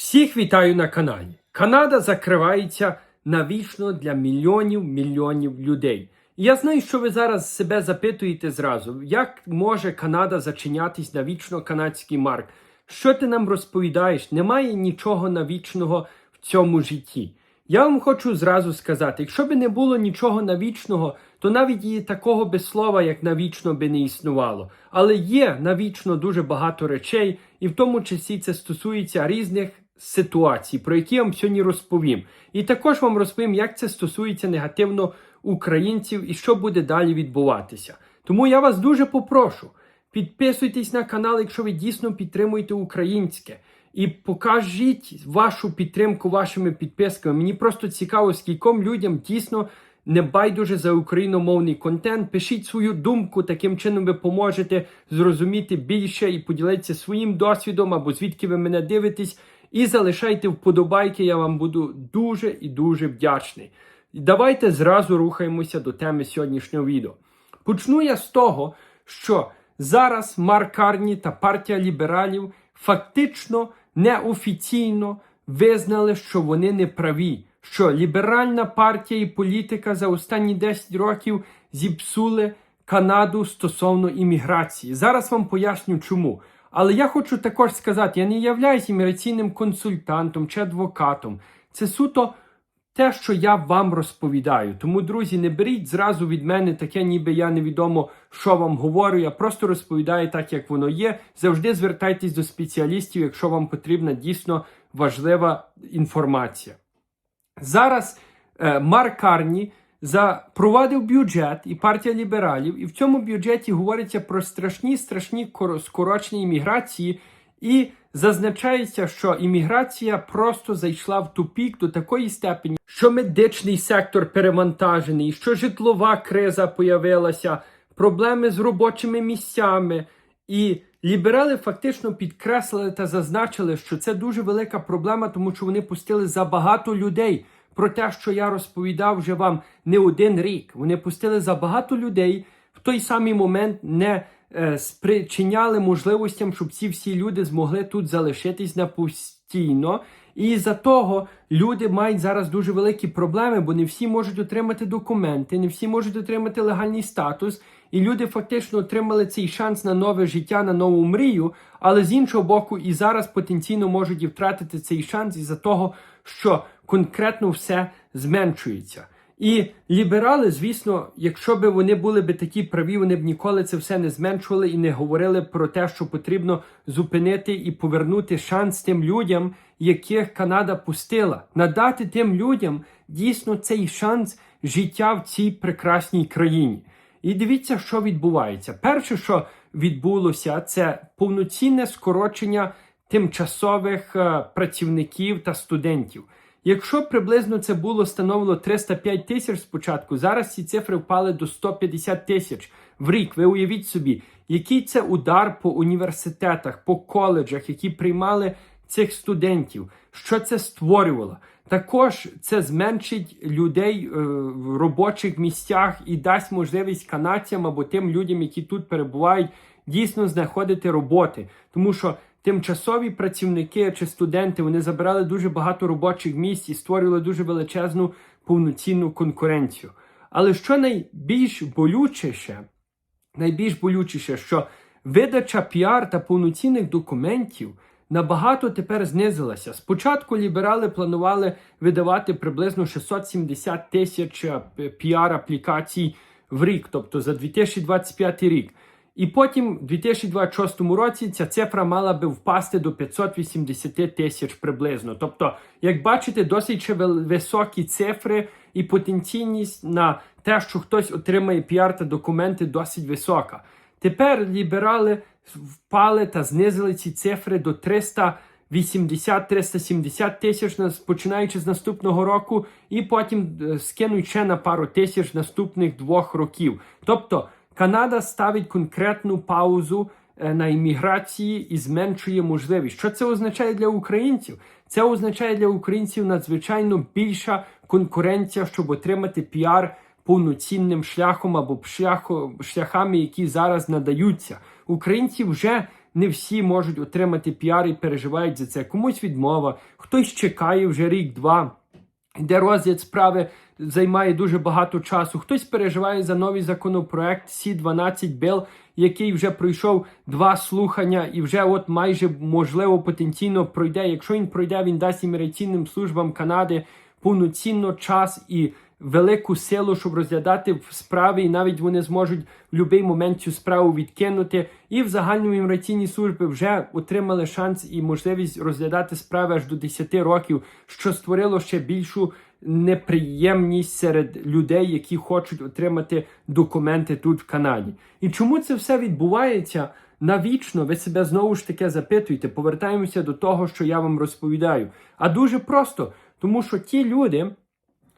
Всіх вітаю на каналі. Канада закривається навічно для мільйонів мільйонів людей. І я знаю, що ви зараз себе запитуєте зразу, як може Канада зачинятись навічно канадський марк? Що ти нам розповідаєш? Немає нічого навічного в цьому житті. Я вам хочу зразу сказати: якщо би не було нічого навічного, то навіть і такого би слова, як навічно би не існувало. Але є навічно дуже багато речей, і в тому числі це стосується різних ситуацій, про які я вам сьогодні розповім. І також вам розповім, як це стосується негативно українців і що буде далі відбуватися. Тому я вас дуже попрошу. Підписуйтесь на канал, якщо ви дійсно підтримуєте українське. І покажіть вашу підтримку вашими підписками. Мені просто цікаво, скільком людям дійсно не байдуже за україномовний контент. Пишіть свою думку, таким чином ви поможете зрозуміти більше і поділитися своїм досвідом або звідки ви мене дивитесь. І залишайте вподобайки, я вам буду дуже і дуже вдячний. Давайте зразу рухаємося до теми сьогоднішнього відео. Почну я з того, що зараз Марк Карні та партія лібералів фактично неофіційно визнали, що вони не праві, що ліберальна партія і політика за останні 10 років зіпсули Канаду стосовно імміграції. Зараз вам поясню чому. Але я хочу також сказати: я не являюсь імміграційним консультантом чи адвокатом. Це суто те, що я вам розповідаю. Тому, друзі, не беріть зразу від мене таке, ніби я невідомо, що вам говорю. Я просто розповідаю так, як воно є. Завжди звертайтесь до спеціалістів, якщо вам потрібна дійсно важлива інформація. Зараз е, Марк Карні запровадив бюджет і партія лібералів, і в цьому бюджеті говориться про страшні страшні коро- скорочення імміграції, і зазначається, що імміграція просто зайшла в тупік до такої степені, що медичний сектор перевантажений, що житлова криза появилася, проблеми з робочими місцями. І ліберали фактично підкреслили та зазначили, що це дуже велика проблема, тому що вони пустили забагато людей. Про те, що я розповідав вже вам не один рік. Вони пустили забагато людей в той самий момент не е, спричиняли можливостям, щоб ці всі люди змогли тут залишитись на постійно. І за того люди мають зараз дуже великі проблеми, бо не всі можуть отримати документи, не всі можуть отримати легальний статус. І люди фактично отримали цей шанс на нове життя, на нову мрію, але з іншого боку, і зараз потенційно можуть і втратити цей шанс із-за того, що конкретно все зменшується. І ліберали, звісно, якщо б вони були б такі праві, вони б ніколи це все не зменшували і не говорили про те, що потрібно зупинити і повернути шанс тим людям, яких Канада пустила, надати тим людям дійсно цей шанс життя в цій прекрасній країні. І дивіться, що відбувається. Перше, що відбулося, це повноцінне скорочення тимчасових е, працівників та студентів. Якщо приблизно це було становило 305 тисяч спочатку, зараз ці цифри впали до 150 тисяч в рік. Ви уявіть собі, який це удар по університетах, по коледжах, які приймали цих студентів, що це створювало. Також це зменшить людей е, в робочих місцях і дасть можливість канадцям або тим людям, які тут перебувають, дійсно знаходити роботи, тому що тимчасові працівники чи студенти вони забирали дуже багато робочих місць і створювали дуже величезну повноцінну конкуренцію. Але що найбільш болючіше, найбільш болючіше, що видача піар та повноцінних документів набагато тепер знизилася. Спочатку ліберали планували видавати приблизно 670 тисяч е, піар-аплікацій в рік, тобто за 2025 рік. І потім, в 2026 році, ця цифра мала би впасти до 580 тисяч приблизно. Тобто, як бачите, досить високі цифри і потенційність на те, що хтось отримає піар та документи, досить висока. Тепер ліберали впали та знизили ці цифри до 380-370 тисяч, починаючи з наступного року, і потім е, скинуть ще на пару тисяч наступних двох років. Тобто Канада ставить конкретну паузу е, на імміграції і зменшує можливість. Що це означає для українців? Це означає для українців надзвичайно більша конкуренція, щоб отримати піар повноцінним шляхом або шляхом, шляхами, які зараз надаються. Українці вже не всі можуть отримати піар і переживають за це. Комусь відмова, хтось чекає вже рік-два де розгляд справи займає дуже багато часу. Хтось переживає за новий законопроект Сі-12 Біл, який вже пройшов два слухання і вже от майже можливо потенційно пройде. Якщо він пройде, він дасть імміграційним службам Канади повноцінно час і велику силу, щоб розглядати справи, і навіть вони зможуть в будь-який момент цю справу відкинути. І в загальному імміграційні служби вже отримали шанс і можливість розглядати справи аж до 10 років, що створило ще більшу неприємність серед людей, які хочуть отримати документи тут в Канаді. І чому це все відбувається? Навічно ви себе знову ж таки запитуєте, повертаємося до того, що я вам розповідаю. А дуже просто, тому що ті люди,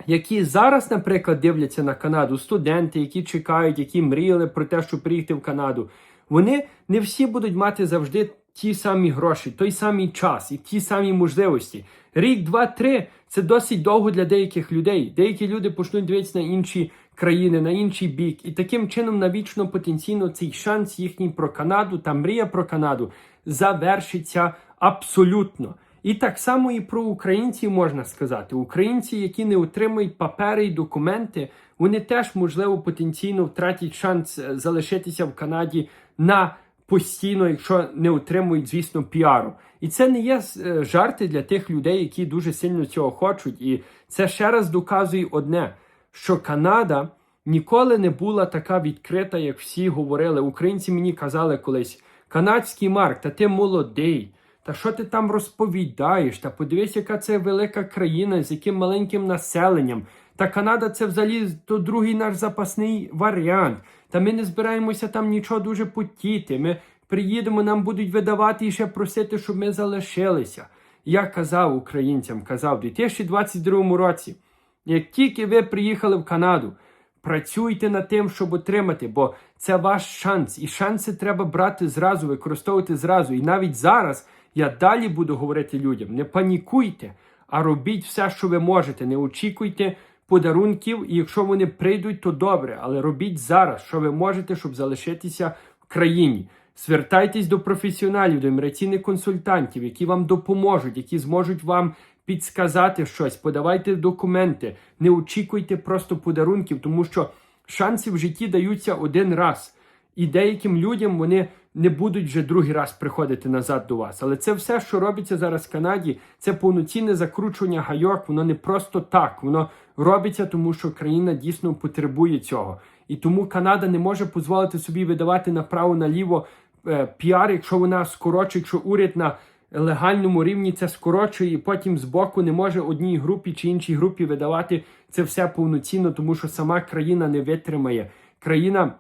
які зараз, наприклад, дивляться на Канаду, студенти, які чекають, які мріяли про те, щоб приїхати в Канаду, вони не всі будуть мати завжди ті самі гроші, той самий час і ті самі можливості. Рік, два, три це досить довго для деяких людей. Деякі люди почнуть дивитися на інші країни, на інший бік, і таким чином навічно потенційно цей шанс їхній про Канаду та мрія про Канаду завершиться абсолютно. І так само і про українців можна сказати. Українці, які не отримують папери і документи, вони теж, можливо, потенційно втратять шанс е, залишитися в Канаді на постійно, якщо не отримують, звісно, піару. І це не є е, жарти для тих людей, які дуже сильно цього хочуть. І це ще раз доказує одне, що Канада ніколи не була така відкрита, як всі говорили. Українці мені казали колись: канадський марк, та ти молодий. Та що ти там розповідаєш? Та подивись, яка це велика країна з яким маленьким населенням. Та Канада це взагалі то другий наш запасний варіант. Та ми не збираємося там нічого дуже потіти. Ми приїдемо, нам будуть видавати і ще просити, щоб ми залишилися. Я казав українцям, казав у 2022 році, як тільки ви приїхали в Канаду, працюйте над тим, щоб отримати, бо це ваш шанс. І шанси треба брати зразу, використовувати зразу. І навіть зараз я далі буду говорити людям: не панікуйте, а робіть все, що ви можете. Не очікуйте подарунків, і якщо вони прийдуть, то добре. Але робіть зараз, що ви можете, щоб залишитися в країні. Звертайтесь до професіоналів, до імміграційних консультантів, які вам допоможуть, які зможуть вам підсказати щось, подавайте документи, не очікуйте просто подарунків, тому що шанси в житті даються один раз. І деяким людям вони не будуть вже другий раз приходити назад до вас. Але це все, що робиться зараз в Канаді, це повноцінне закручування гайок. Воно не просто так. Воно робиться, тому що країна дійсно потребує цього. І тому Канада не може дозволити собі видавати направо-наліво е, піар, якщо вона скорочує, якщо уряд на легальному рівні це скорочує, і потім збоку не може одній групі чи іншій групі видавати це все повноцінно, тому що сама країна не витримає. Країна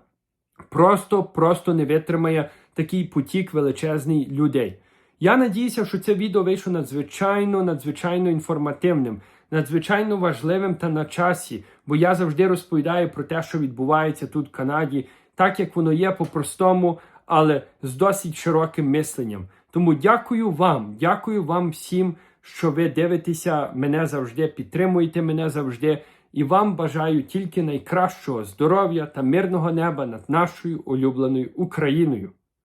просто просто не витримає такий потік величезний людей. Я надіюся, що це відео вийшло надзвичайно, надзвичайно інформативним, надзвичайно важливим та на часі, бо я завжди розповідаю про те, що відбувається тут в Канаді, так як воно є по-простому, але з досить широким мисленням. Тому дякую вам, дякую вам всім, що ви дивитеся мене завжди, підтримуєте мене завжди. І вам бажаю тільки найкращого здоров'я та мирного неба над нашою улюбленою Україною.